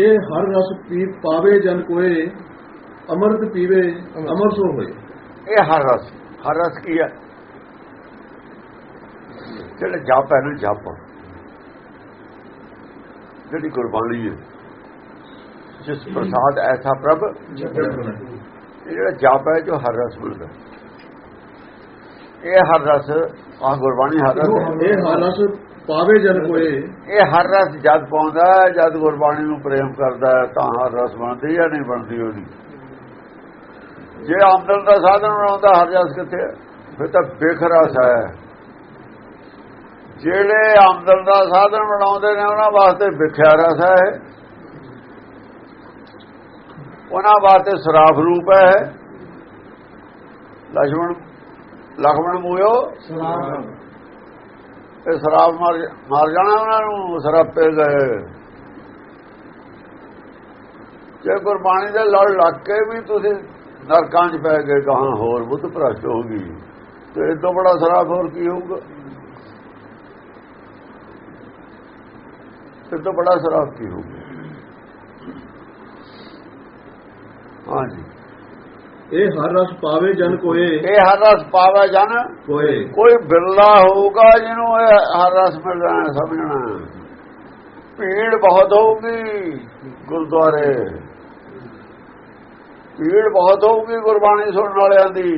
ਇਹ ਹਰ ਰਸ ਪੀ ਪਾਵੇ ਜਨ ਕੋਏ ਅਮਰਤ ਪੀਵੇ ਅਮਰ ਸੋ ਹੋਏ ਇਹ ਹਰ ਰਸ ਹਰ ਰਸ ਕੀ ਹੈ ਜਿਹੜਾ ਜਪ ਹੈ ਨਾ ਜਪ। ਜਿਹੜੀ ਗੁਰਬਾਣੀ ਹੈ ਜਿਸ ਪ੍ਰਸਾਦ ਐਸਾ ਪ੍ਰਭ ਜਿਹੜਾ ਜਪ ਹੈ ਜੋ ਹਰ ਰਸ ਮਿਲਦਾ। ਇਹ ਹਰ ਰਸ ਆ ਗੁਰਬਾਣੀ ਹਰ ਰਸ। ਇਹ ਹਰ ਰਸ ਪਾਵੇ ਜਨ ਕੋਏ ਇਹ ਹਰ ਰਸ ਜਦ ਪਾਉਂਦਾ ਜਦ ਗੁਰਬਾਣੀ ਨੂੰ ਪ੍ਰੇਮ ਕਰਦਾ ਤਾਂ ਹਰ ਰਸ ਬਣਦੀ ਜਾਂ ਨਹੀਂ ਬਣਦੀ ਉਹਦੀ? ਜੇ ਆਮਦਨ ਦਾ ਸਾਧਨ ਬਣਾਉਂਦਾ ਹਰ ਰਸ ਕਿੱਥੇ ਫਿਰ ਤਾਂ ਬੇਖਰਾਸ ਹੈ। ਜਿਹੜੇ ਆਮਦਨ ਦਾ ਸਾਧਨ ਬਣਾਉਂਦੇ ਨੇ ਉਹਨਾਂ ਵਾਸਤੇ ਵਿਖਿਆ ਰਸ ਹੈ। ਉਹਨਾਂ ਵਾਸਤੇ ਸਰਾਫ ਰੂਪ ਹੈ। ਲక్ష్మణ ਲక్ష్మణ ਮੂਇਓ ਸਰਾਫ ਇਹ ਸ਼ਰਾਬ ਮਾਰ ਮਾਰ ਜਾਣਾ ਉਹਨਾਂ ਨੂੰ ਸਰਾਪੇ ਗਏ ਜੇ ਗੁਰਬਾਣੀ ਦੇ ਲੜ ਲੱਗ ਕੇ ਵੀ ਤੁਸੀਂ ਨਰਕਾਂ 'ਚ ਪੈ ਗਏ ਕਹਾਂ ਹੋਰ ਬੁੱਧ ਭ੍ਰਸ਼ਟ ਹੋ ਗਈ ਤੇ ਇਹ ਤੋਂ ਬੜਾ ਸ਼ਰਾਬ ਹੋਰ ਕੀ ਹੋਊਗਾ? ਇਹ ਤੋਂ ਬੜਾ ਸ਼ਰਾਬ ਕੀ ਹੋਊਗਾ? ਹਾਂਜੀ। ਇਹ ਹਰ ਰਸ ਪਾਵੇ ਜਨ ਕੋਏ। ਇਹ ਹਰ ਰਸ ਪਾਵੇ ਜਨ ਕੋਏ। ਕੋਈ ਬਿਰਲਾ ਹੋਊਗਾ ਜਿਹਨੂੰ ਇਹ ਹਰ ਰਸ ਮਿਲਣਾ ਸਮਝਣਾ ਭੀੜ ਬਹੁਤ ਹੋਊਗੀ ਗੁਰਦੁਆਰੇ। ਭੀੜ ਬਹੁਤ ਹੋਊਗੀ ਗੁਰਬਾਣੀ ਸੁਣਨ ਵਾਲਿਆਂ ਦੀ।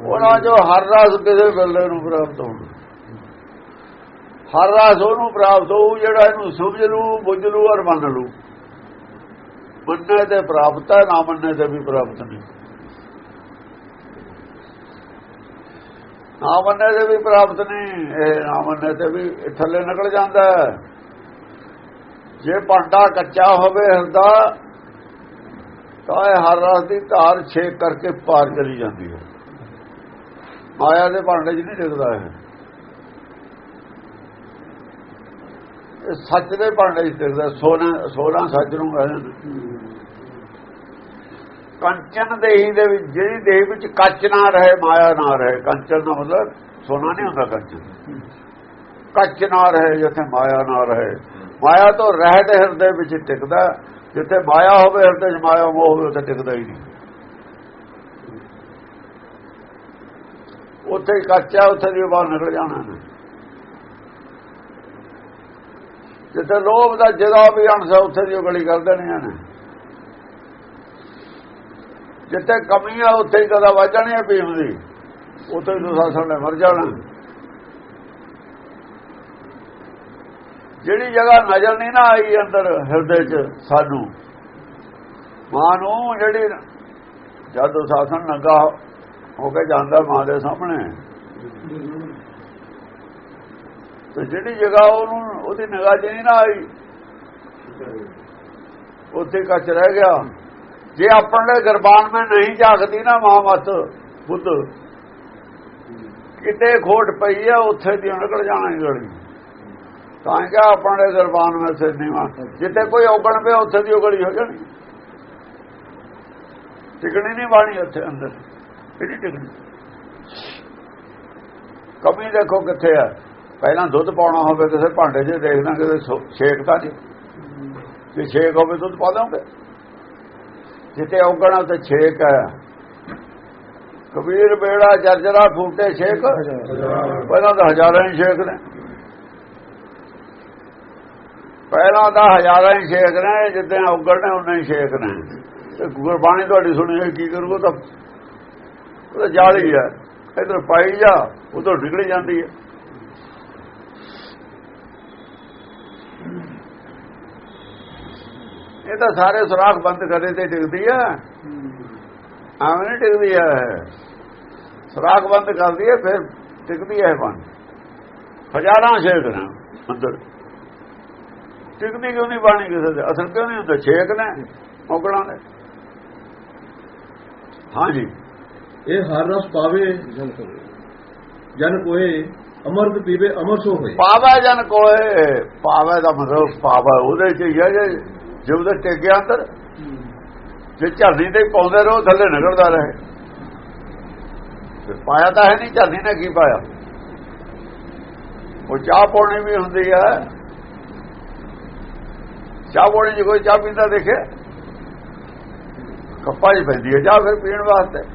ਉਹਨਾਂ ਜੋ ਹਰ ਰਸ ਕਿਸੇ ਬਿਰਲੇ ਨੂੰ ਪ੍ਰਾਪਤ ਹੋਣਾ ਹਰ ਰਸ ਉਹਨੂੰ ਪ੍ਰਾਪਤ ਹੋਊ ਜਿਹੜਾ ਇਹਨੂੰ ਸਮਝ ਲੂ ਬੁੱਝ ਲੂ ਔਰ ਮੰਨ ਲੂ ਮੰਨੇ ਤੇ ਪ੍ਰਾਪਤ ਹੈ ਨਾ ਮੰਨੇ ਤੇ ਵੀ ਪ੍ਰਾਪਤ ਨਹੀਂ ਨਾ। ਮੰਨੇ ਤੇ ਵੀ ਪ੍ਰਾਪਤ ਨਹੀਂ ਇਹ ਨਾ ਮੰਨੇ ਤੇ ਵੀ ਥੱਲੇ ਨਿਕਲ ਜਾਂਦਾ ਹੈ। ਜੇ ਭਾਂਡਾ ਕੱਚਾ ਹੋਵੇ ਹਿਰਦਾ ਤਾਂ ਇਹ ਹਰ ਰਸ ਦੀ ਧਾਰ ਛੇਕ ਕਰਕੇ ਪਾਰ ਚਲੀ ਜਾਂਦੀ ਹੈ। ਮਾਇਆ ਦੇ ਭਾਂਡੇ 'ਚ ਨਹੀਂ ਡਿੱਗਦਾ ਇਹ ਇਹ ਸੱਚ ਦੇ ਭਾਂਡੇ 'ਚ ਡਿੱਗਦਾ ਸੋਨਾ ਸੋਨਾ ਸੱਚ ਨੂੰ ਕਹਿੰਦੇ ਕੰਚਨ ਦੇਹੀ ਦੇ ਵਿੱਚ, ਜਿਹੜੀ ਦੇਹ ਵਿੱਚ ਕੱਚ ਨਾ ਰਹੇ, ਮਾਇਆ ਨਾ ਰਹੇ। ਕੰਚਨ ਦਾ ਮਤਲਬ ਸੋਨਾ ਨਹੀਂ ਹੁੰਦਾ ਕੰਚਨ। ਕੱਚ ਨਾ ਰਹੇ, ਜਿੱਥੇ ਮਾਇਆ ਨਾ ਰਹੇ। ਮਾਇਆ ਤੋਂ ਰਹਿਤ ਹਿਰਦੇ ਵਿੱਚ ਟਿਕਦਾ, ਜਿੱਥੇ ਮਾਇਆ ਹੋਵੇ, ਹਿਰਦੇ 'ਚ ਮਾਇਆ ਮੋਹ ਹੋਵੇ ਉੱਥੇ ਟਿਕਦਾ ਹੀ ਨਹੀਂ। ਉੱਥੇ ਕੱਚਾ ਉੱਥੇ ਦੀ ਬਾਹਰ ਨਿਕਲ ਜਾਣਾ ਨੇ ਜਿੱਥੇ ਲੋਭ ਦਾ ਜਗਾ ਵੀ ਅਣਸਾ, ਉੱਥੇ ਦੀ ਉਹ ਗਲੀ ਕਰ ਦੇਣੀ ਨੇ। ਜਿੱਥੇ ਕਮੀ ਆ, ਉੱਥੇ ਹੀ ਕਦਾ ਵਾਜਣੀ ਹੈ ਭੀਮ ਦੀ। ਉੱਥੇ ਦੁਸਾਸਣ ਨੇ ਮਰ ਜਾਣਾ। ਜਿਹੜੀ ਜਗ੍ਹਾ ਨਜ਼ਰ ਨਹੀਂ ਨਾ ਆਈ ਅੰਦਰ ਹਿਰਦੇ 'ਚ ਸਾਨੂੰ, ਮਾਂ ਨੂੰ ਜਿਹੜੀ ਜਦ ਦੁਸਾਸਣ ਨੰਗਾ ਹੋ ਕੇ ਜਾਂਦਾ ਮਾਂ ਦੇ ਸਾਹਮਣੇ। ਤੇ ਜਿਹੜੀ ਜਗ੍ਹਾ ਉਹਨੂੰ ਉਹਦੀ ਨਿਗਾਹ 'ਚ ਨਹੀਂ ਨਾ ਆਈ, ਉੱਥੇ ਕੱਚ ਰਹਿ ਗਿਆ। ਜੇ ਆਪਣੇ ਗਰਬਾਨ ਮੈਂ ਨਹੀਂ ਝਾਕਦੀ ਨਾ ਮਾਂ ਮਤ ਬੁੱਧ, ਕਿਤੇ ਖੋਟ ਪਈ ਆ, ਉੱਥੇ ਦੀ ਨਿਕਲ ਜਾਣਾ ਹੀ ਗੜੀ ਤਾਂ ਕਿ ਆਪਣੇ ਗਰਬਾਨ ਵਿੱਚ ਸਿਰ ਨਹੀਂ ਜਿੱਥੇ ਕੋਈ ਔਗਣ ਪਿਆ, ਉੱਥੇ ਦੀ ਔਗੜੀ ਹੋ ਜਾਣੀ। ਟਿਕਣੀ ਨਹੀਂ ਬਾਣੀ ਉੱਥੇ ਅੰਦਰ। ਕਿਹੜੀ ਟਿਕਣੀ? ਕਮੀ ਦੇਖੋ ਕਿੱਥੇ ਆ। ਪਹਿਲਾਂ ਦੁੱਧ ਪਾਉਣਾ ਹੋਵੇ ਕਿਸੇ ਭਾਂਡੇ 'ਚ ਦੇਖਦਾ ਕਿ ਛੇਕ ਤਾਂ ਨਹੀਂ। ਜੇ ਛੇਕ ਹੋਵੇ ਦੁੱਧ ਪਾ ਦੋਗੇ ਜਿੱਤੇ ਔਗਣਾ ਤੇ ਛੇਕ ਹੈ। ਕਬੀਰ, ਬੇੜਾ, ਜਰਜਰਾ ਫੂਟੇ ਛੇਕ। ਪਹਿਲਾਂ ਤਾਂ ਹਜ਼ਾਰਾਂ ਹੀ ਛੇਕ ਨੇ। ਪਹਿਲਾਂ ਤਾਂ ਹਜ਼ਾਰਾਂ ਹੀ ਛੇਕ ਨੇ, ਜਿੱਦਾਂ ਔਗਣ ਨੇ ਉਹਨਾਂ ਹੀ ਛੇਕ ਨੇ। ਤੇ ਗੁਰਬਾਣੀ ਤੁਹਾਡੀ ਸੁਣੀ ਹੋਈ, ਕੀ ਕਰੂਗਾ ਤਾਂ? ਉਹ ਤਾਂ ਜਾਲੀ ਹੈ। ਇਧਰ ਪਾਈ ਜਾ ਉਧਰ ਨਿਕਲ ਜਾਂਦੀ ਹੈ। ਇਹ ਤਾਂ ਸਾਰੇ ਸੁਰਾਖ ਬੰਦ ਕਰੇ ਤੇ ਡਿੱਗਦੀ ਆ। ਨਹੀਂ ਡਿੱਗਦੀ ਆ ਸੁਰਾਖ ਬੰਦ ਕਰਦੀ ਹੈ ਫਿਰ ਟਿਕਦੀ ਹੈ ਬੰਦ। ਹਜ਼ਾਰਾਂ ਛੇਕ ਨੇ ਅੰਦਰ। ਟਿਕਦੀ ਕਿਉਂ ਨਹੀਂ ਬਾਣੀ ਕਿਸੇ ਦੇ? ਅਸਲ ਕਿਉਂ ਨਹੀਂ ਹੁੰਦਾ? ਛੇਕ ਨੇ ਮੋਗਲਾਂ ਨੇ ਹਾਂਜੀ ਇਹ ਹਰ ਰਸ ਪਾਵੇ ਜਨ ਕੋਏ। ਅਮਰਤ ਪੀਵੇ ਅਮਰ ਸੋ ਹੋਏ। ਪਾਵੇ ਜਨ ਕੋਏ ਪਾਵੇ ਦਾ ਮਤਲਬ ਪਾਵੇ ਉਹਦੇ ਚ ਹੀ ਹੈ ਜੇ ਜੇ ਉਹਦੇ ਟਿਕ ਗਿਆ ਅੰਦਰ ਜੇ ਝਰਨੀ ਤੇ ਪਾਉਂਦੇ ਰਹੋ ਥੱਲੇ ਨਿਕਲਦਾ ਰਹੇ। ਤੇ ਪਾਇਆ ਤਾਂ ਹੈ ਨਹੀਂ ਝਰਨੀ ਨੇ ਕੀ ਪਾਇਆ? ਉਹ ਚਾਹ ਪਾਉਣੀ ਵੀ ਹੁੰਦੀ ਹੈ। ਚਾਹ ਪੋਣੀ ਜੀ ਕੋਈ ਚਾਹ ਪੀਂਦਾ ਦੇਖੇ ਕੱਪਾਂ 'ਚ ਪੈਂਦੀ ਹੈ ਚਾਹ ਫਿਰ ਪੀਣ ਵਾਸਤੇ।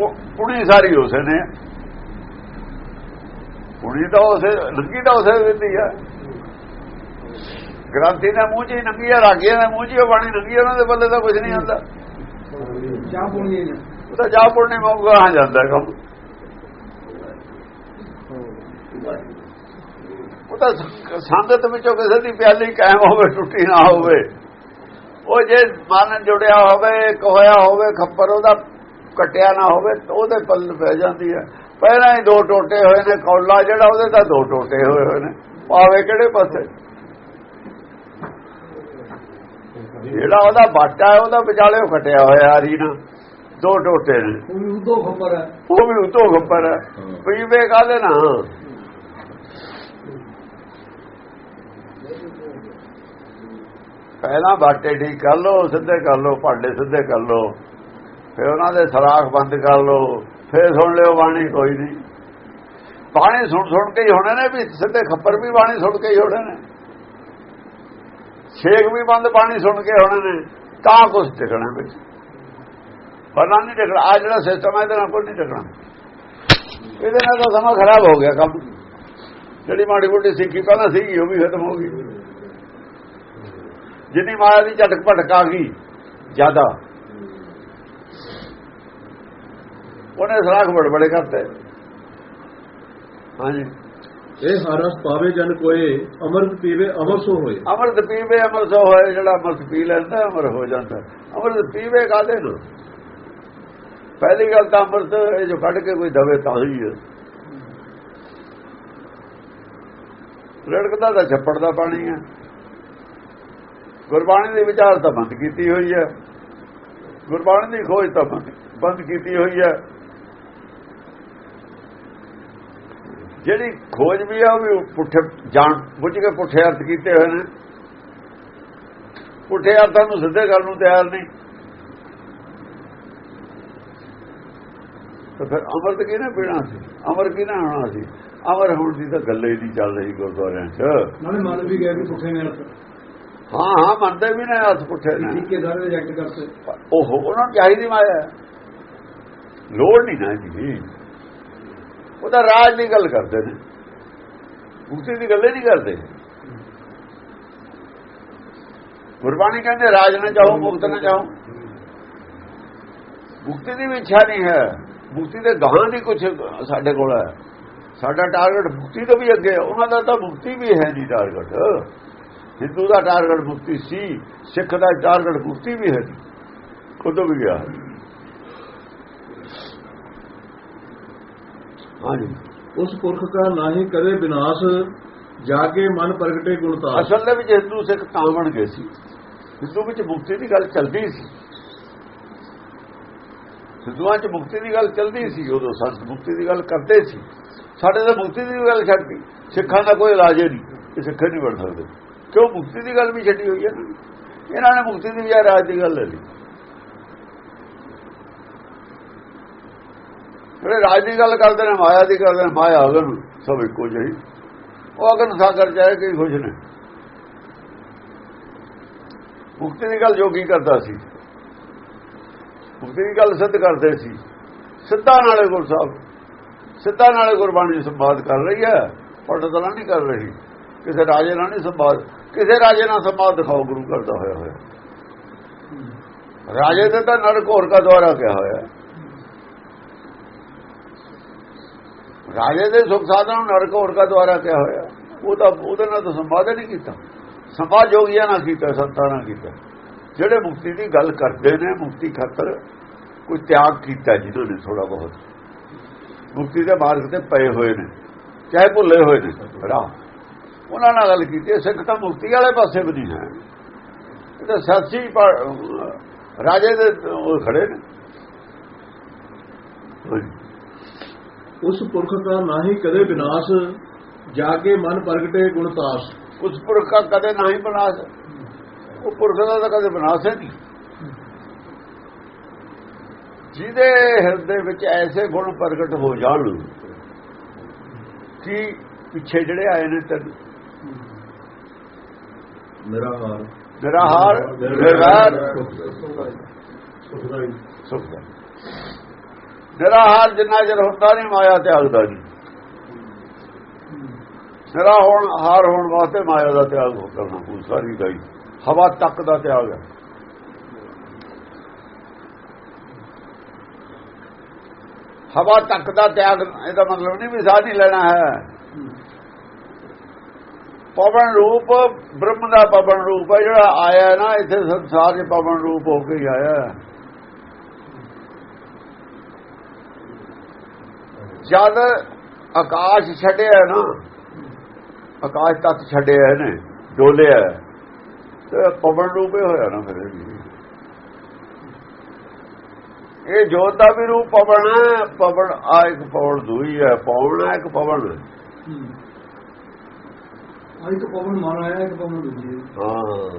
ਉਹ ਪੁਣੀ ਸਾਰੀ ਉਸੇ ਨੇ। ਪੁਣੀ ਤਾਂ ਉਸੇ ਲੱਗੀ ਤਾਂ ਉਸੇ ਦਿੰਦੀ ਹੈ। ਗ੍ਰੰਥੀ ਦੇ ਮੂੰਹ ਹੀ ਨੰਗੀ ਆ ਰਾਗੀਆਂ ਦੇ ਮੂੰਹ ਹੀ ਉਹ ਬਾਣੀ ਨੰਗੀ ਉਹਨਾਂ ਦੇ ਬੱਲੇ ਤਾਂ ਕੁਝ ਨਹੀਂ ਹੁੰਦਾ ਚਾਹ ਪੋਣੀ ਉਹ ਤਾਂ ਪੁਣੀ ਮੌਕਾ ਆ ਜਾਂਦਾ ਕੰਮ। ਉਹ ਤਾਂ ਸੰਗਤ ਵਿੱਚੋਂ ਕਿਸੇ ਦੀ ਪਿਆਲੀ ਕਾਇਮ ਹੋਵੇ ਟੁੱਟੀ ਨਾ ਹੋਵੇ। ਉਹ ਜੇ ਮਨ ਜੁੜਿਆ ਹੋਵੇ ਇੱਕ ਹੋਇਆ ਹੋਵੇ ਖੱਪਰ ਉਹਦਾ ਕਟਿਆ ਨਾ ਹੋਵੇ ਉਹਦੇ ਪੱਲ ਪੈ ਜਾਂਦੀ ਹੈ। ਪਹਿਲਾਂ ਹੀ ਦੋ ਟੋਟੇ ਹੋਏ ਨੇ ਕੌਲਾ ਜਿਹੜਾ ਉਹਦੇ ਤਾਂ ਦੋ ਟੋਟੇ ਹੋਏ ਹੋਏ ਨੇ। ਪਾਵੇ ਕਿਹੜੇ ਪਾਸੇ? ਜਿਹੜਾ ਉਹਦਾ ਬਾਟਾ ਹੈ ਉਹਦਾ ਵਿਚਾਲੇ ਕਟਿਆ ਹੋਇਆ ਹਰੀ ਨਾ ਦੋ ਟੋਟੇ ਨੇ। ਉਹ ਵੀ ਉਦੋਂ ਖਬਰ ਹੈ। ਉਹ ਵੀ ਉਤੋਂ ਖੱਪਰ ਹੈ। ਪੀਵੇ ਕਾਲੇ ਨਾ ਪਹਿਲਾਂ ਬਾਟੇ ਠੀਕ ਕਰ ਲੋ ਸਿੱਧੇ ਕਰ ਲੋ ਭਾਂਡੇ ਸਿੱਧੇ ਕਰ ਲੋ ਫਿਰ ਉਹਨਾਂ ਦੇ ਸਰਾਖ ਬੰਦ ਕਰ ਲੋ ਫਿਰ ਸੁਣ ਲਿਓ ਬਾਣੀ ਕੋਈ ਨਹੀਂ। ਬਾਣੀ ਸੁਣ ਸੁਣ ਕੇ ਹੀ ਹੋਣੇ ਨੇ ਵੀ ਸਿੱਧੇ ਖੱਪਰ ਵੀ ਬਾਣੀ ਸੁਣ ਕੇ ਹੀ ਹੋਣੇ ਨੇ। ਛੇਕ ਵੀ ਬੰਦ ਪਾਣੀ ਸੁਣ ਕੇ ਹੋਣੇ ਨੇ, ਤਾਂ ਕੁਝ ਟਿਕਣਾ ਵਿੱਚ ਪਰਨਾ ਨਹੀਂ ਟਿਕਣਾ ਆ ਜਿਹੜਾ ਸਿਸਟਮ ਹੈ ਇਹਦੇ ਨਾਲ ਕੋਈ ਨਹੀਂ ਟਿਕਣਾ। ਇਹਦੇ ਨਾਲ ਤਾਂ ਸਮਾਂ ਖਰਾਬ ਹੋ ਗਿਆ ਕੰਮ। ਜਿਹੜੀ ਮਾੜੀ ਮੋਟੀ ਸਿੱਖੀ ਪਹਿਲਾਂ ਸੀਗੀ, ਉਹ ਵੀ ਖਤਮ ਹੋ ਗਈ। ਜਿੰਨੀ ਮਾਇਆ ਦੀ ਝਟਕ ਭਟਕ ਆ ਗਈ, ਜ਼ਿਆਦਾ। ਉਹਨੇ ਸਰਾਖ ਬੜਬੜੇ ਕਰਤੇ। ਹਾਂਜੀ। ਇਹ ਹਰ ਰਸ ਪਾਵੇ ਜਨ ਕੋਏ, ਅਮਰਤ ਪੀਵੇ ਅਮਰ ਸੋ ਹੋਏ। ਅਮਰਤ ਪੀਵੇ, ਅਮਰ ਸੋ ਹੋਏ, ਜਿਹੜਾ ਅਮਰਤ ਪੀ ਲੈਂਦਾ, ਅਮਰ ਹੋ ਜਾਂਦਾ। ਅਮਰਤ ਪੀਵੇ ਕਾਦੇ ਨੂੰ ਪਹਿਲੀ ਗੱਲ ਤਾਂ ਅਮਰਤ, ਇਹ ਜੋ ਕੱਢ ਕੇ ਕੋਈ ਦਵੇ ਤਾਂ ਹੀ ਹੈ। ਰੜਕਦਾ ਤਾਂ ਛੱਪੜ ਦਾ ਪਾਣੀ ਹੈ। ਗੁਰਬਾਣੀ ਦੇ ਵਿਚਾਰ ਤਾਂ ਬੰਦ ਕੀਤੀ ਹੋਈ ਹੈ। ਗੁਰਬਾਣੀ ਦੀ ਖੋਜ ਤਾਂ ਬੰਦ ਕੀਤੀ ਹੋਈ ਹੈ। ਜਿਹੜੀ ਖੋਜ ਵੀ ਆ ਉਹ ਵੀ ਪੁੱਠੇ ਜਾਣ ਬੁੱਝ ਕੇ ਪੁੱਠੇ ਅਰਥ ਕੀਤੇ ਹੋਏ ਨੇ। ਪੁੱਠੇ ਅਰਥਾਂ ਨੂੰ ਸਿੱਧੇ ਕਰਨ ਨੂੰ ਤਿਆਰ ਨਹੀਂ। ਤਾਂ ਫਿਰ ਅਮਰਤ ਕਿਹਨੇ ਪੀਣਾ ਸੀ? ਅਮਰ ਕਿਹਨੇ ਆਉਣਾ ਸੀ? ਅਮਰ ਹੁਣ ਦੀ ਤਾਂ ਗੱਲ ਹੀ ਨਹੀਂ ਚੱਲ ਰਹੀ ਗੁਰਦੁਆਰਿਆਂ 'ਚ। ਨਾਲੇ ਮਨ ਵੀ ਗਏ ਵੀ ਪੁੱਠੇ ਨੇ ਹਾਂ ਹਾਂ ਮੰਨਦੇ ਵੀ ਨੇ ਹੱਥ ਪੁੱਠੇ ਨੇ। ਠੇਕੇਦਾਰ ਰਿਜੈਕਟ ਕਰਤੇ। ਉਹ ਉਹਨਾਂ ਨੂੰ ਚਾਹੀਦੀ ਮਾਇਆ। ਲੋੜ ਨਹੀਂ ਨਾ ਜੀ ਉਹਦਾ ਰਾਜ ਦੀ ਗੱਲ ਕਰਦੇ ਨੇ। ਮੁਕਤੀ ਦੀ ਗੱਲ ਹੀ ਨਹੀਂ ਕਰਦੇ। ਗੁਰਬਾਣੀ ਕਹਿੰਦੇ, ਰਾਜ ਨਾ ਚਾਹੋ, ਮੁਕਤ ਨਾ ਚਾਹੋ। ਮੁਕਤੀ ਦੀ ਵੀ ਇੱਛਾ ਨਹੀਂ ਹੈ। ਮੁਕਤੀ ਦੇ ਗਾਹਾਂ ਦੀ ਕੁਝ ਸਾਡੇ ਕੋਲ ਹੈ। ਸਾਡਾ ਟਾਰਗੇਟ ਮੁਕਤੀ ਤੋਂ ਵੀ ਅੱਗੇ ਉਹਨਾਂ ਦਾ ਤਾਂ ਮੁਕਤੀ ਵੀ ਹੈ ਨਹੀਂ ਟਾਰਗੇਟ ਹਿੰਦੂ ਦਾ ਟਾਰਗੇਟ ਮੁਕਤੀ ਸੀ, ਸਿੱਖ ਦਾ ਟਾਰਗੇਟ ਮੁਕਤੀ ਵੀ ਹੈ। ਕਦੋਂ ਵੀ ਗਿਆ। ਹਾਂਜੀ ਉਸ ਪੁਰਖ ਕਾ ਨਾਹੀ ਕਦੇ ਵਿਨਾਸ਼ ਜਾ ਕੇ ਮਨ ਪ੍ਰਗਟੇ ਗੁਣਤਾ ਅਸਲ ਦੇ ਵਿੱਚ ਹਿੰਦੂ ਸਿੱਖ ਤਾਂ ਬਣ ਗਏ ਸੀ। ਹਿੰਦੂ ਵਿੱਚ ਮੁਕਤੀ ਦੀ ਗੱਲ ਚੱਲਦੀ ਸੀ। ਹਿੰਦੂਆਂ 'ਚ ਮੁਕਤੀ ਦੀ ਗੱਲ ਚੱਲਦੀ ਸੀ ਉਦੋਂ ਸੰਤ ਮੁਕਤੀ ਦੀ ਗੱਲ ਕਰਦੇ ਸੀ। ਸਾਡੇ ਤਾਂ ਮੁਕਤੀ ਦੀ ਗੱਲ ਛੱਡਦੀ ਸਿੱਖਾਂ ਦਾ ਕੋਈ ਇਲਾਜ ਹੀ ਨਹੀਂ ਇਹ ਸਿੱਖ ਨਹੀਂ ਬਣ ਸਕਦੇ। ਕਿਉਂ ਮੁਕਤੀ ਦੀ ਗੱਲ ਵੀ ਛੱਡੀ ਹੋਈ ਹੈ? ਨਾ ਇਹਨਾਂ ਨੇ ਮੁਕਤੀ ਦੀ ਵੀ ਰਾਜ ਦੀ ਗੱਲ ਲੈ ਲਈ। ਜਿਹੜੇ ਰਾਜ ਦੀ ਗੱਲ ਕਰਦੇ ਨੇ, ਮਾਇਆ ਦੀ ਕਰਦੇ ਨੇ, ਮਾਇਆ ਅਗਨ, ਸਭ ਇੱਕੋ ਜਿਹੀ। ਉਹ ਅਗਨ ਸਾਗਰ ਚਾਹੇ ਕਿ ਖੁਸ਼ ਨੇ। ਮੁਕਤੀ ਦੀ ਗੱਲ ਜੋਗੀ ਕਰਦਾ ਸੀ। ਮੁਕਤੀ ਦੀ ਗੱਲ ਸਿੱਧ ਕਰਦੇ ਸੀ। ਸਿੱਧਾ ਨਾਲੇ ਗੁਰ ਸਾਹਿਬ, ਸਿੱਧਾ ਨਾਲੇ ਗੁਰਬਾਣੀ ਸੰਵਾਦ ਕਰ ਰਹੀ ਹੈ। ਪੰਡਤ ਨਾਲ ਨਹੀਂ ਕਰ ਰਹੀ। ਕਿਸੇ ਰਾਜੇ ਨਾਲ ਨਹੀਂ ਸੰਵਾਦ, ਕਿਸੇ ਰਾਜੇ ਨਾਲ ਸੰਵਾਦ ਦਿਖਾਓ, ਗੁਰੂ ਕਰਦਾ ਹੋਇਆ ਹੋਇਆ। ਰਾਜੇ ਦੇ ਤਾਂ ਨਰਕ ਹੋਰ ਕਾ ਦੁਆਰਾ ਕਿਹਾ ਹੋਇਆ ਰਾਜੇ ਦੇ ਸੁਖ ਸਾਧਨ ਨੂੰ ਨਰਕ ਹੋਰ ਕਾ ਦੁਆਰਾ ਕਿਹਾ ਹੋਇਆ। ਉਹ ਤਾਂ ਉਹਦੇ ਨਾਲ ਤਾਂ ਸੰਵਾਦ ਨਹੀਂ ਕੀਤਾ। ਸੰਵਾਦ ਜੋਗੀਆਂ ਨਾਲ ਕੀਤਾ ਸੰਤਾਂ ਨਾਲ ਕੀਤਾ। ਜਿਹੜੇ ਮੁਕਤੀ ਦੀ ਗੱਲ ਕਰਦੇ ਨੇ, ਮੁਕਤੀ ਖਾਤਰ ਕੋਈ ਤਿਆਗ ਕੀਤਾ ਜਿਹਨਾਂ ਨੇ ਥੋੜਾ ਬਹੁਤ। ਮੁਕਤੀ ਦੇ ਮਾਰਗ ਤੇ ਪਏ ਹੋਏ ਨੇ, ਚਾਹੇ ਭੁੱਲੇ ਹੋਏ ਨੇ ਰਾਹ ਉਹਨਾਂ ਨਾਲ ਗੱਲ ਕੀਤੀ ਸਿੱਖ ਤਾਂ ਮੁਕਤੀ ਵਾਲੇ ਪਾਸੇ ਵੀ ਨਹੀਂ ਹੈ। ਇਹ ਤਾਂ ਸੱਚੀ ਰਾਜੇ ਦੇ ਉਹ ਖੜੇ ਨੇ। ਉਸ ਪੁਰਖ ਕਾ ਨਾਹੀ ਕਦੇ ਵਿਨਾਸ਼ ਜਾ ਕੇ ਮਨ ਪ੍ਰਗਟੇ ਗੁਣਤਾਸ ਉਸ ਪੁਰਖ ਦਾ ਕਦੇ ਨਹੀਂ ਬਨਾਸ ਉਹ ਪੁਰਖ ਦਾ ਤਾਂ ਕਦੇ ਬਨਾਸ ਹੈ ਨਹੀਂ। ਜਿਹਦੇ ਹਿਰਦੇ ਵਿੱਚ ਐਸੇ ਗੁਣ ਪ੍ਰਗਟ ਹੋ ਜਾਣ ਕਿ ਪਿੱਛੇ ਜਿਹੜੇ ਆਏ ਨੇ ਤੈਨੂੰ? ਮੇਰਾ ਹਾਰ। ਮੇਰਾ ਹਾਰ ਨਿਰਵੈਰ ਸੁਖਦਾਈ ਸੁਖ ਦਾ ਮੇਰਾ ਹਾਰ ਜਿੰਨਾ ਚਿਰ ਹੁੰਦਾ ਨਹੀਂ, ਮਾਇਆ ਤਿਆਗਦਾ ਨਹੀਂ। ਮੇਰਾ ਹੋਣ ਹਾਰ ਹੋਣ ਵਾਸਤੇ ਮਾਇਆ ਦਾ ਤਿਆਗ ਕਰਨਾ ਪਊ ਸਾਰੀ ਗਈ ਹਵਾ ਤੱਕ ਦਾ ਤਿਆਗ ਹੈ। ਹਵਾ ਤੱਕ ਦਾ ਤਿਆਗ, ਇਹਦਾ ਮਤਲਬ ਨਹੀਂ ਵੀ ਸਾਹ ਨਹੀਂ ਲੈਣਾ ਹੈ। ਪਵਨ ਰੂਪ, ਬ੍ਰਹਮ ਦਾ ਪਵਨ ਰੂਪ ਹੈ, ਜਿਹੜਾ ਆਇਆ ਨਾ, ਇੱਥੇ ਸੰਸਾਰ 'ਚ ਪਵਨ ਰੂਪ ਹੋ ਕੇ ਹੀ ਆਇਆ। ਹੈ। ਜਦ ਆਕਾਸ਼ ਛੱਡਿਆ ਨਾ ਆਕਾਸ਼ ਤੱਕ ਛੱਡਿਆ ਨੇ ਡੋਲਿਆ ਤੇ ਪਵਨ ਰੂਪ ਹੀ ਹੋਇਆ ਨਾ ਫਿਰ ਇਹ ਜੋਤ ਦਾ ਵੀ ਰੂਪ ਪਵਨ ਹੈ ਪਵਨ ਆ ਇੱਕ ਪਵਨ ਦੂਈ ਹੈ ਪਵਨ ਹੈ ਇੱਕ ਪਵਨ। ਹੈ। ਤਾਂ ਪਵਨ ਮਨ ਆਇਆ ਇੱਕ ਪਵਨ ਦੂਜੀ ਹਾਂ।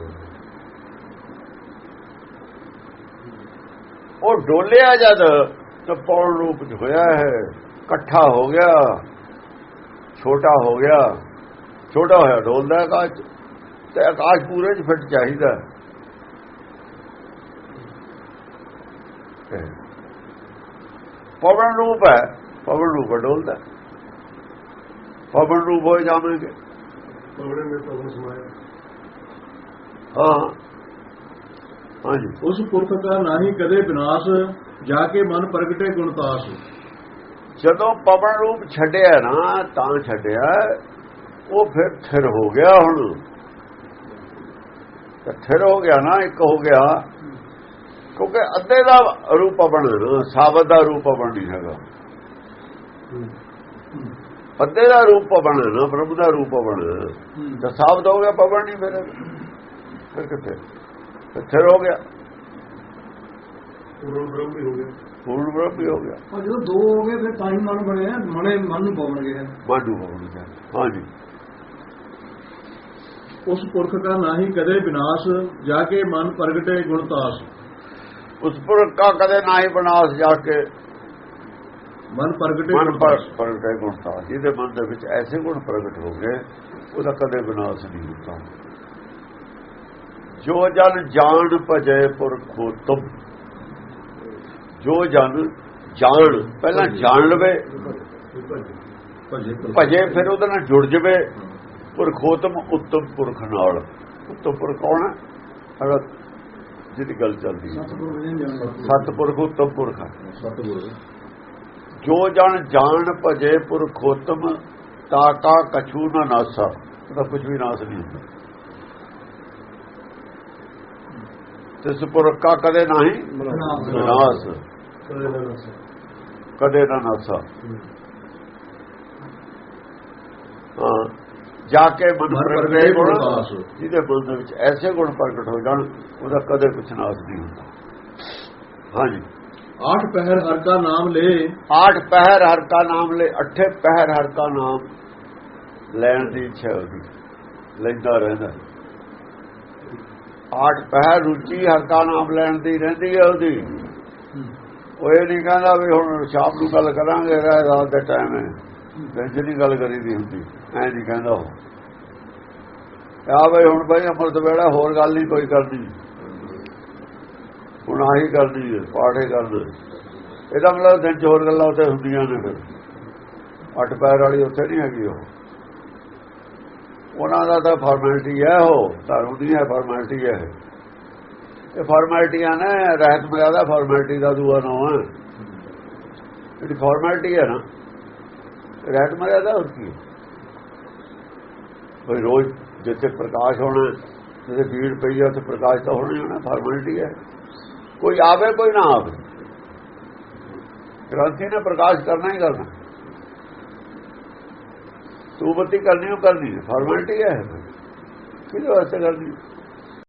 ਉਹ ਡੋਲਿਆ ਜਦ ਤਾਂ ਪੌਣ ਰੂਪ ਹੋਇਆ ਹੈ। ਇਕੱਠਾ ਹੋ ਗਿਆ ਛੋਟਾ ਹੋ ਗਿਆ ਛੋਟਾ ਹੋਇਆ ਡੋਲਦਾ ਆਕਾਸ਼ ਤੇ ਆਕਾਸ਼ ਪੂਰੇ ਚ ਫਿੱਟ ਚਾਹੀਦਾ ਪਵਨ ਰੂਪ ਹੈ ਪਵਨ ਰੂਪ ਡੋਲਦਾ ਪਵਨ ਰੂਪ ਹੋ ਜਾਵੇਂਗੇ ਪਵਨ ਮੇ ਪਵਨ ਸਮਾਇਆ। ਹਾਂ। ਹਾਂਜੀ। ਉਸ ਪੁਰਖ ਦਾ ਨਾਹੀ ਕਦੇ ਵਿਨਾਸ਼ ਜਾ ਕੇ ਮਨ ਪ੍ਰਗਟੇ ਗੁਣਤਾਸ ਜਦੋਂ ਪਵਨ ਰੂਪ ਛੱਡਿਆ ਨਾ, ਤਾਂ ਛੱਡਿਆ, ਉਹ ਫਿਰ ਥਿਰ ਹੋ ਗਿਆ ਹੁਣ। ਥਿਰ ਹੋ ਗਿਆ ਨਾ, ਇੱਕ ਹੋ ਗਿਆ। ਕਿਉਂਕਿ ਅੱਧੇ ਦਾ ਰੂਪ ਪਵਨ ਸਾਬਤ ਦਾ ਰੂਪ ਪਵਨ ਨਹੀਂ ਹੈਗਾ। ਅੱਧੇ ਦਾ ਰੂਪ ਪਵਨ ਨਾ, ਪ੍ਰਭੂ ਦਾ ਰੂਪ ਪਵਨ ਤਾਂ ਸਾਬਤ ਹੋ ਗਿਆ, ਪਵਨ ਨਹੀਂ ਫਿਰ। ਫਿਰ ਕਿੱਥੇ? ਥਿਰ ਹੋ ਗਿਆ। ਪੂਰਨ ਬ੍ਰਹਮ ਹੋ ਗਿਆ। ਪੂਰਨ ਬ੍ਰਹਮ ਵੀ ਹੋ ਗਿਆ। ਪਰ ਜਦੋਂ ਦੋ ਹੋ ਗਏ ਫਿਰ ਤਾਂ ਹੀ ਮਨ ਬਣਿਆ ਮਨੇ ਮਨ ਨੂੰ ਪਵਨ ਗਿਆ। ਮਾਡੂ ਹੋ ਗਿਆ। ਹਾਂਜੀ। ਉਸ ਪੁਰਖ ਦਾ ਨਾਹੀ ਕਦੇ ਵਿਨਾਸ਼ ਜਾ ਕੇ ਮਨ ਪ੍ਰਗਟੇ ਗੁਣਤਾਸ ਉਸ ਪੁਰਖ ਕਾ ਕਦੇ ਨਾ ਹੀ ਬਨਾਸ ਜਾ ਕੇ ਮਨ ਪ੍ਰਗਟੇ ਮਨ ਪਰ ਗੁਣਤਾਸ। ਪ੍ਰਗਟੇ ਗੁਣਤਾ ਜਿਹਦੇ ਮਨ ਦੇ ਵਿੱਚ ਐਸੇ ਗੁਣ ਪ੍ਰਗਟ ਹੋ ਗਏ ਉਹਦਾ ਕਦੇ ਵਿਨਾਸ਼ ਨਹੀਂ ਹੁੰਦਾ। ਜੋ ਜਨ ਜਾਣ ਭਜੇ ਪੁਰਖੋ ਤੁਮ ਜੋ ਜਨ ਜਾਣ ਪਹਿਲਾਂ ਜਾਣ ਲਵੇ ਭਜੇ ਫਿਰ ਉਹਦੇ ਨਾਲ ਜੁੜ ਜਵੇ। ਪੁਰਖੋਤਮ ਉੱਤਮ ਪੁਰਖ ਨਾਲ। ਉੱਤਮ ਪੁਰਖ ਕੌਣ ਹੈ? ਜਿਹਦੀ ਗੱਲ ਚੱਲਦੀ ਹੈ। ਸਤਪੁਰਖ ਉੱਤਮ ਪੁਰਖ ਜੋ ਜਨ ਜਾਣ ਭਜੇ ਪੁਰਖੋਤਮ ਤਾਕਾ ਕਛੂ ਨਾ ਨਾਸਾ। ਉਹਦਾ ਕੁਝ ਵੀ ਨਾਸ ਨਹੀਂ ਹੁੰਦਾ। ਤਿਸ ਪੁਰਖ ਕਾ ਕਦੇ ਨਹੀਂ? ਨਾਸ। ਕਦੇ ਨਾ ਨਾਸਾ। ਹਾਂ। ਜਾ ਕੇ ਮਨ ਪ੍ਰਗਟੇ ਗੁਣ। ਜਿਹਦੇ ਮਨ ਦੇ ਵਿੱਚ ਐਸੇ ਗੁਣ ਪ੍ਰਗਟ ਹੋ ਜਾਣ ਉਹਦਾ ਕਦੇ ਕੁਛ ਨਾਸ ਨਹੀਂ ਹੁੰਦਾ। ਹਾਂਜੀ। ਆਠ ਪਹਿਰ ਹਰ ਕਾ ਨਾਮ ਲੈ। ਆਠ ਪਹਿਰ ਹਰ ਕਾ ਨਾਮ ਲੈ ਅੱਠੇ ਪਹਿਰ ਹਰ ਕਾ ਨਾਮ ਲੈਣ ਦੀ ਇੱਛਾ ਉਹਦੀ ਲੈਂਦਾ ਰਹਿੰਦਾ। ਆਠ ਪਹਿਰ ਰੁਚੀ ਹਰ ਕਾ ਨਾਮ ਲੈਣ ਦੀ ਰਹਿੰਦੀ ਹੈ ਉਹਦੀ। ਉਹ ਇਹ ਨਹੀਂ ਕਹਿੰਦਾ ਵੀ ਹੁਣ ਸ਼ਾਮ ਨੂੰ ਗੱਲ ਕਰਾਂਗੇ ਰਾਤ ਦੇ ਟਾਈਮ ਹੈ। ਵਿੱਚ ਨਹੀਂ ਗੱਲ ਕਰੀਦੀ ਹੁੰਦੀ, ਐ ਨਹੀਂ ਕਹਿੰਦਾ ਉਹ। ਆ ਬਈ ਹੁਣ ਬਈ ਅਮਰਤ ਵੇੜਾ ਹੋਰ ਗੱਲ ਨਹੀਂ ਕੋਈ ਕਰਦੀ। ਹੁਣ ਆਹੀ ਕਰਦੀ ਹੈ, ਪਾਠੇ ਕਰਦੇ। ਇਹਦਾ ਮਤਲਬ ਦਿਨ 'ਚ ਹੋਰ ਗੱਲਾਂ ਉੱਥੇ ਹੁੰਦੀਆਂ ਨੇ ਫਿਰ। ਅੱਠ ਪੈਰ ਵਾਲੀ ਉੱਥੇ ਨਹੀਂ ਹੈਗੀ ਉਹ। ਉਹਨਾਂ ਦਾ ਤਾਂ ਫਾਰਮੈਲਿਟੀ ਹੈ ਉਹ, ਧਰਮ ਦੀ ਹੈ ਫਾਰਮੈਲਿਟੀ ਹੈ ਇਹ ਫਾਰਮੈਲਿਟੀਆਂ ਨੇ ਰਹਿਤ ਮਰਿਆਦਾ ਫਾਰਮੈਲਿਟੀ ਦਾ ਦੂਆ ਨਾਮ ਹੈ। ਜਿਹੜੀ ਫਾਰਮੈਲਿਟੀ ਹੈ ਨਾ, ਰਹਿਤ ਮਰਿਆਦਾ ਹੋਰ ਕੀ ਹੈ। ਕੋਈ ਰੋਜ਼ ਜਿੱਥੇ ਪ੍ਰਕਾਸ਼ ਹੋਣਾ ਜਿੱਥੇ ਭੀੜ ਪਈ ਹੈ, ਉੱਥੇ ਪ੍ਰਕਾਸ਼ ਤਾਂ ਹੋਣਾ ਹੀ ਹੋਣਾ ਫਾਰਮੈਲਿਟੀ ਹੈ। ਕੋਈ ਆਵੇ, ਕੋਈ ਨਾ ਆਵੇ। ਕ੍ਰਾਂਤੀ ਨੇ ਪ੍ਰਕਾਸ਼ ਕਰਨਾ ਹੀ ਕਰਨਾ। ਤੂੰ ਬੱਤੀ ਕਰਨੀ, ਉਹ ਕਰਨੀ ਫਾਰਮੈਲਿਟੀ ਹੈ। ਕਿਹਦੇ ਵਾਸਤੇ ਕਰਨੀ